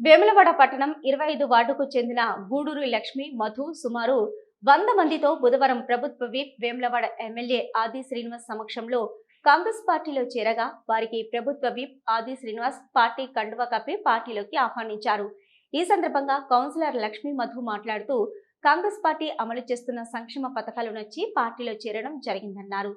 వేములవాడ పట్టణం ఇరవై ఐదు వార్డుకు చెందిన గూడూరు లక్ష్మి మధు సుమారు వంద మందితో బుధవారం ప్రభుత్వ విప్ వేములవాడ ఎమ్మెల్యే ఆది శ్రీనివాస్ సమక్షంలో కాంగ్రెస్ పార్టీలో చేరగా వారికి ప్రభుత్వ విప్ ఆది శ్రీనివాస్ పార్టీ కండువా కప్పి పార్టీలోకి ఆహ్వానించారు. ఈ సందర్భంగా కౌన్సిలర్ లక్ష్మి మధు మాట్లాడుతూ కాంగ్రెస్ పార్టీ అమలు చేస్తున్న సంక్షేమ పథకాలు నచ్చి పార్టీలో చేరడం జరిగిందన్నారు.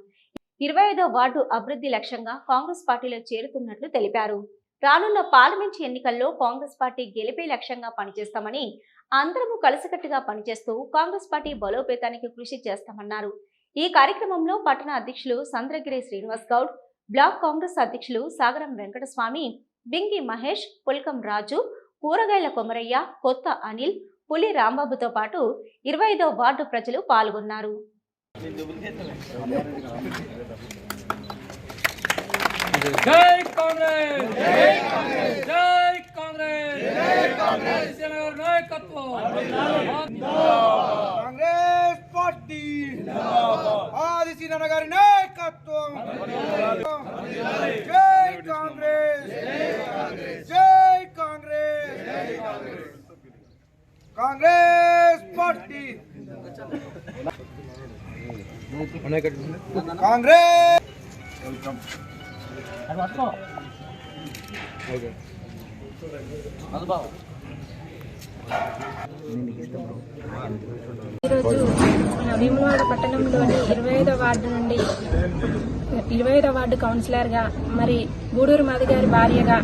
ఇరవై ఐదో వార్డు అభివృద్ధి లక్ష్యంగా కాంగ్రెస్ పార్టీలో చేరుతున్నట్లు తెలిపారు. రానున్న పార్లమెంట్ ఎన్నికల్లో కాంగ్రెస్ పార్టీ గెలిపే లక్ష్యంగా పనిచేస్తామని అందరము కలిసికట్టుగా పనిచేస్తూ కాంగ్రెస్ పార్టీ బలోపేతానికి కృషి చేస్తామన్నారు. ఈ కార్యక్రమంలో పట్టణ అధ్యక్షులు సంద్రగిరి శ్రీనివాస్ గౌడ్ బ్లాక్ కాంగ్రెస్ అధ్యక్షులు సాగరం వెంకటస్వామి బింగి మహేష్ పుల్కం రాజు కూరగాయల కొమరయ్య కొత్త అనిల్ పులి రాంబాబుతో పాటు ఇరవై వార్డు ప్రజలు పాల్గొన్నారు. జై కాంగ్రెస్! జై కాంగ్రెస్! జై కాంగ్రెస్ జై కాంగ్రెస్ జనగర్ నాయకత్వం! కాంగ్రెస్ పార్టీ! ఆది సీనన్న నాయకత్వం! జై కాంగ్రెస్! జై కాంగ్రెస్! కాంగ్రెస్ పార్టీ! కాంగ్రెస్! వెల్కమ్ ఈరోజు మన భీమవాడ పట్టణంలోని ఇరవై ఐదో వార్డు నుండి ఇరవై ఐదో వార్డు కౌన్సిలర్గా మరి గూడూరు మాది గారి భార్యగా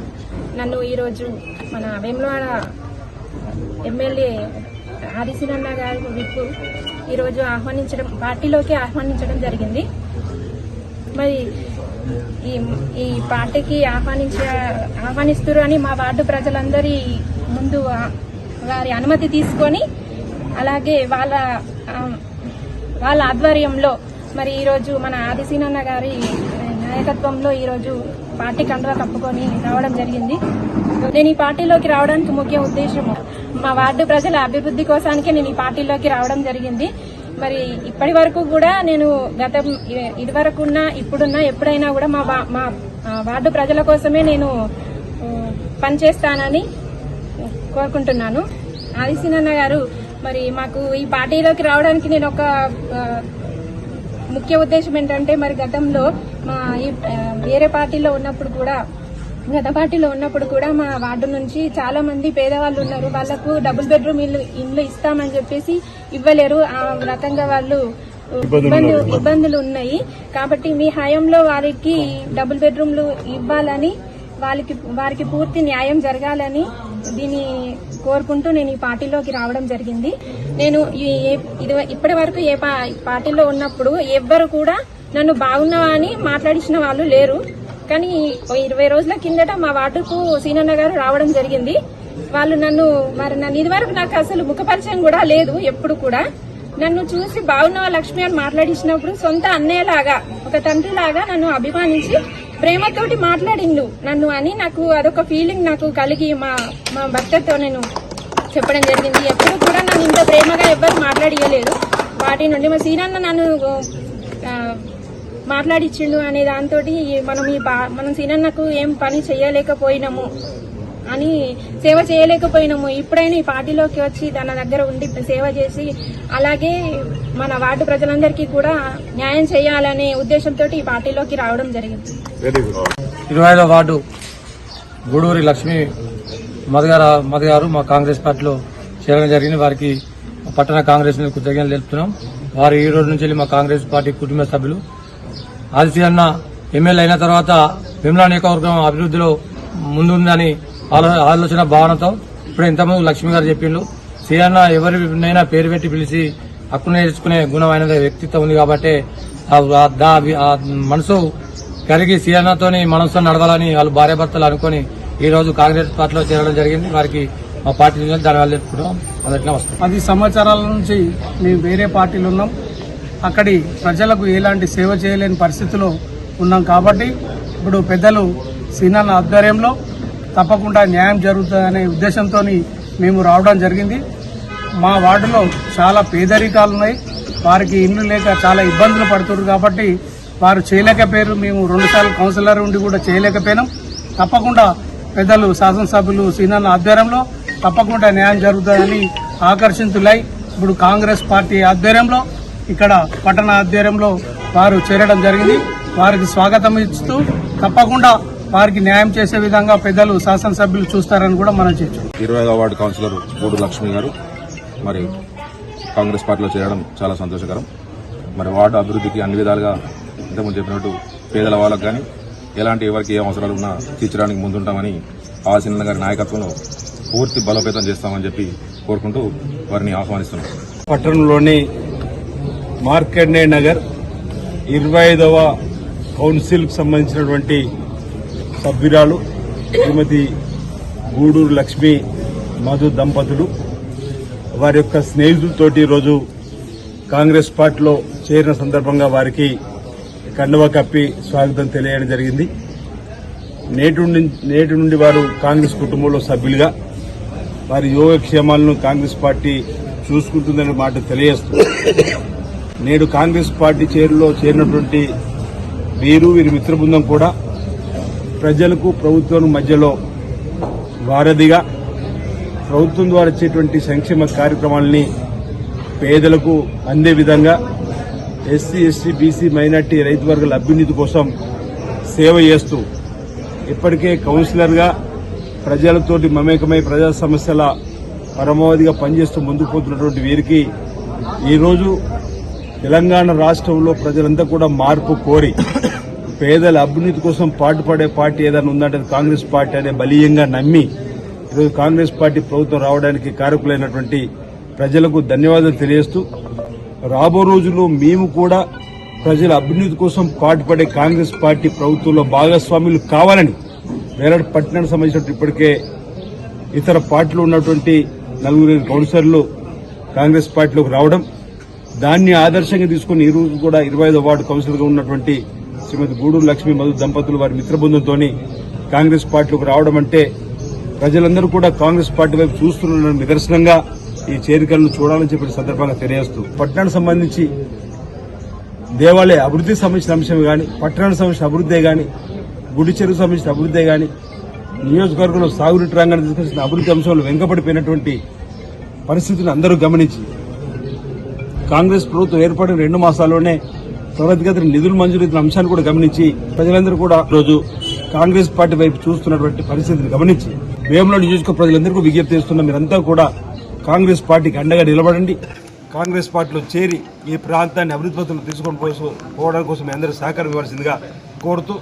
నన్ను ఈరోజు మన వేములవాడ ఎమ్మెల్యే ఆదిశీనన్న గారి విప్పు ఈరోజు ఆహ్వానించడం పార్టీలోకి ఆహ్వానించడం జరిగింది. మరి ఈ ఈ పార్టీకి ఆహ్వానించ ఆహ్వానిస్తురు అని మా వార్డు ప్రజలందరి ముందు వారి అనుమతి తీసుకొని అలాగే వాళ్ళ వాళ్ళ ఆధ్వర్యంలో మరి ఈరోజు మన ఆదిశీనన్న గారి నాయకత్వంలో ఈరోజు పార్టీ కండువా కప్పుకొని రావడం జరిగింది. నేను ఈ పార్టీలోకి రావడానికి ముఖ్య ఉద్దేశం మా వార్డు ప్రజల అభివృద్ధి కోసానికే నేను ఈ పార్టీలోకి రావడం జరిగింది. మరి ఇప్పటి వరకు కూడా నేను గతం ఇది వరకున్నా ఇప్పుడున్నా ఎప్పుడైనా కూడా మా వా- మా వార్డు ప్రజల కోసమే నేను పనిచేస్తానని కోరుకుంటున్నాను. ఆదిశీనన్న గారు మరి మాకు ఈ పార్టీలోకి రావడానికి నేను ఒక ముఖ్య ఉద్దేశం ఏంటంటే మరి గతంలో మా ఈ వేరే పార్టీలో ఉన్నప్పుడు కూడా గత పార్టీలో ఉన్నప్పుడు కూడా మా వార్డు నుంచి చాలా మంది పేదవాళ్ళు ఉన్నారు. వాళ్ళకు డబుల్ బెడ్రూమ్ ఇల్లు ఇల్లు ఇస్తామని చెప్పేసి ఇవ్వలేరు. ఆ రకంగా వాళ్ళు ఇబ్బంది ఇబ్బందులు ఉన్నాయి. కాబట్టి మీ హయాంలో వారికి డబుల్ బెడ్రూమ్లు ఇవ్వాలని వాళ్ళకి వారికి పూర్తి న్యాయం జరగాలని దీన్ని కోరుకుంటూ నేను ఈ పార్టీలోకి రావడం జరిగింది. నేను ఇప్పటి వరకు ఏ పార్టీలో ఉన్నప్పుడు ఎవ్వరు కూడా నన్ను బాగున్నావా అని మాట్లాడించిన వాళ్ళు లేరు. కానీ ఇరవై రోజుల కిందట మా వార్డుకు సీనన్న గారు రావడం జరిగింది. వాళ్ళు నన్ను మరి నన్ను ఇదివరకు నాకు అసలు ముఖపరిచయం కూడా లేదు ఎప్పుడు కూడా. నన్ను చూసి బాగున్నావా లక్ష్మి అని మాట్లాడించినప్పుడు సొంత అన్నయ్యలాగా ఒక తండ్రిలాగా నన్ను అభిమానించి ప్రేమతోటి మాట్లాడిండు నన్ను అని నాకు అదొక ఫీలింగ్ నాకు కలిగి మా మా భర్తతో నేను చెప్పడం జరిగింది. ఎప్పుడు కూడా నన్ను ఇంత ప్రేమగా ఎవ్వరు మాట్లాడియలేదు. వాటి నుండి మా సీనన్న నన్ను మాట్లాడిచ్చిండు అనే దాంతో మనం ఈ పా- మనం సీనన్నకు ఏం పని చేయలేకపోయినాము అని సేవ చేయలేకపోయినాము. ఇప్పుడైనా ఈ పార్టీలోకి వచ్చి తన దగ్గర ఉండి సేవ చేసి అలాగే మన వార్డు ప్రజలందరికీ కూడా న్యాయం చేయాలనే ఉద్దేశంతో ఈ పార్టీలోకి రావడం జరిగింది. ఇరవై వార్డు గూడూరి లక్ష్మి మధుగారు మధు గారు మా కాంగ్రెస్ పార్టీలో చేరడం జరిగింది. వారికి పట్టణ కాంగ్రెస్ కృతజ్ఞతలు తెలుపుతున్నాం. వారు ఈ రోజు నుంచి మా కాంగ్రెస్ పార్టీ కుటుంబ సభ్యులు. ఆదిత్య అన్న ఎమ్మెల్యే అయిన తర్వాత విమలా నియోజకవర్గం అభివృద్ధిలో ముందుందని ఆలోచన భావనతో ఇప్పుడు ఇంతకుముందు లక్ష్మి గారు చెప్పిండు. సీఎన్న ఎవరినైనా పేరు పెట్టి పిలిచి హక్కు నేర్చుకునే గుణం ఆయన వ్యక్తిత్వం ఉంది కాబట్టి మనసు కరిగి సీఎన్నతోని మనసుతో నడవాలని వాళ్ళు భార్యాభర్తలు అనుకుని ఈ రోజు కాంగ్రెస్ పార్టీలో చేరడం జరిగింది. వారికి మా పార్టీ దాని వల్ల తెలుపుకుంటాం అందరికీ వస్తాం అది సంవత్సరాల నుంచి మేము వేరే పార్టీలు ఉన్నాం. అక్కడి ప్రజలకు ఎలాంటి సేవ చేయలేని పరిస్థితిలో ఉన్నాం కాబట్టి ఇప్పుడు పెద్దలు సీనాల ఆధ్వర్యంలో తప్పకుండా న్యాయం జరుగుతుందనే ఉద్దేశంతో మేము రావడం జరిగింది. మా వార్డులో చాలా పేదరికాలు ఉన్నాయి. వారికి ఇల్లు లేక చాలా ఇబ్బందులు పడుతున్నారు కాబట్టి వారు చేయలేకపోయారు. మేము రెండుసార్లు కౌన్సిలర్ ఉండి కూడా చేయలేకపోయినాం. తప్పకుండా పెద్దలు శాసనసభ్యులు సీనాన్న ఆధ్వర్యంలో తప్పకుండా న్యాయం జరుగుతుందని ఆకర్షితులై ఇప్పుడు కాంగ్రెస్ పార్టీ ఆధ్వర్యంలో ఇక్కడ పట్టణ ఆధ్వర్యంలో వారు చేరడం జరిగింది. వారికి స్వాగతం ఇస్తూ తప్పకుండా వారికి న్యాయం చేసే విధంగా పెద్దలు శాసనసభ్యులు చూస్తారని కూడా మనం చేయొచ్చు ఇరవై వార్డు కౌన్సిలర్ గూడు లక్ష్మి గారు. మరి కాంగ్రెస్ పార్టీలో చేరడం చాలా సంతోషకరం. మరి వార్డు అభివృద్ధికి అన్ని విధాలుగా ఇంతకుముందు చెప్పినట్టు పేదల వాళ్ళకు కానీ ఎలాంటి ఎవరికి ఏ అవసరాలు ఉన్నా తీర్చడానికి ముందుంటామని ఆశీన గారి నాయకత్వంలో పూర్తి బలోపేతం చేస్తామని చెప్పి కోరుకుంటూ వారిని ఆహ్వానిస్తున్నాం. పట్టణంలోని మార్కండే నగర్ ఇరవై ఐదవ కౌన్సిల్కి సంబంధించినటువంటి సభ్యురాలు శ్రీమతి గూడూరు లక్ష్మి మధు దంపతులు. వారి యొక్క స్నేహితులతోటి ఈరోజు కాంగ్రెస్ పార్టీలో చేరిన సందర్భంగా వారికి కండువ కప్పి స్వాగతం తెలియడం జరిగింది. నేటి నుండి నేటి నుండి వారు కాంగ్రెస్ కుటుంబంలో సభ్యులుగా వారి యోగక్షేమాలను కాంగ్రెస్ పార్టీ చూసుకుంటుందనే మాట తెలియజేస్తుంది. నేడు కాంగ్రెస్ పార్టీ చేరులో చేరినటువంటి వీరు వీరి మిత్ర బృందం కూడా ప్రజలకు ప్రభుత్వం మధ్యలో వారధిగా ప్రభుత్వం ద్వారా వచ్చేటువంటి సంక్షేమ కార్యక్రమాలని పేదలకు అందే విధంగా ఎస్సీ ఎస్టీ బీసీ మైనార్టీ రైతు వర్గాల అభ్యున్నతి కోసం సేవ చేస్తూ ఇప్పటికే కౌన్సిలర్గా ప్రజలతోటి మమేకమై ప్రజా సమస్యల పరమావధిగా పనిచేస్తూ ముందుకు పోతున్నటువంటి వీరికి ఈరోజు తెలంగాణ రాష్ట్రంలో ప్రజలంతా కూడా మార్పు కోరి పేదల అభ్యున్నతి కోసం పాటుపడే పార్టీ ఏదైనా ఉందంటే అది కాంగ్రెస్ పార్టీ అనే బలీయంగా నమ్మి ఈరోజు కాంగ్రెస్ పార్టీ ప్రభుత్వం రావడానికి కారకులైనటువంటి ప్రజలకు ధన్యవాదాలు తెలియజేస్తూ రాబో రోజుల్లో మేము కూడా ప్రజల అభ్యున్నతి కోసం పాటుపడే కాంగ్రెస్ పార్టీ ప్రభుత్వంలో భాగస్వాములు కావాలని వేలాడు పట్టణానికి సంబంధించినట్టు ఇప్పటికే ఇతర పార్టీలు ఉన్నటువంటి నలుగురు కౌన్సిలర్లు కాంగ్రెస్ పార్టీలోకి రావడం దాన్ని ఆదర్శంగా తీసుకుని ఈ రోజు కూడా ఇరవై ఐదో వార్డు కౌన్సిలర్గా ఉన్నటువంటి శ్రీమతి గూడూరు లక్ష్మీ మధు దంపతులు వారి మిత్ర బృందంతో కాంగ్రెస్ పార్టీలోకి రావడం అంటే ప్రజలందరూ కూడా కాంగ్రెస్ పార్టీ వైపు చూస్తున్న నిదర్శనంగా ఈ చేరికలను చూడాలని చెప్పిన సందర్భంగా తెలియజేస్తూ పట్టణానికి సంబంధించి దేవాలయ అభివృద్ధికి సంబంధించిన అంశం కానీ పట్టణానికి సంబంధించిన అభివృద్ధి కానీ గుడి చెరువుకు సంబంధించిన అభివృద్ధి కానీ నియోజకవర్గంలో సాగునీటి రంగాన్ని తీసుకొచ్చిన అభివృద్ధి అంశంలో వెనుకబడిపోయినటువంటి పరిస్థితులు అందరూ గమనించి కాంగ్రెస్ ప్రభుత్వం ఏర్పడిన రెండు మాసాల్లోనే త్వరితగతిన నిధులు మంజూరు అంశాన్ని కూడా గమనించి ప్రజలందరూ కూడా రోజు కాంగ్రెస్ పార్టీ వైపు చూస్తున్నటువంటి పరిస్థితిని గమనించి వేములో నియోజక ప్రజలందరికీ విజ్ఞప్తి చేస్తున్న మీరంతా కూడా కాంగ్రెస్ పార్టీకి అండగా నిలబడండి. కాంగ్రెస్ పార్టీలో చేరి ఈ ప్రాంతాన్ని అభివృద్ధి పత్రులు తీసుకొని పోవడం కోసం మీ అందరూ సహకారం ఇవ్వాల్సిందిగా కోరుతూ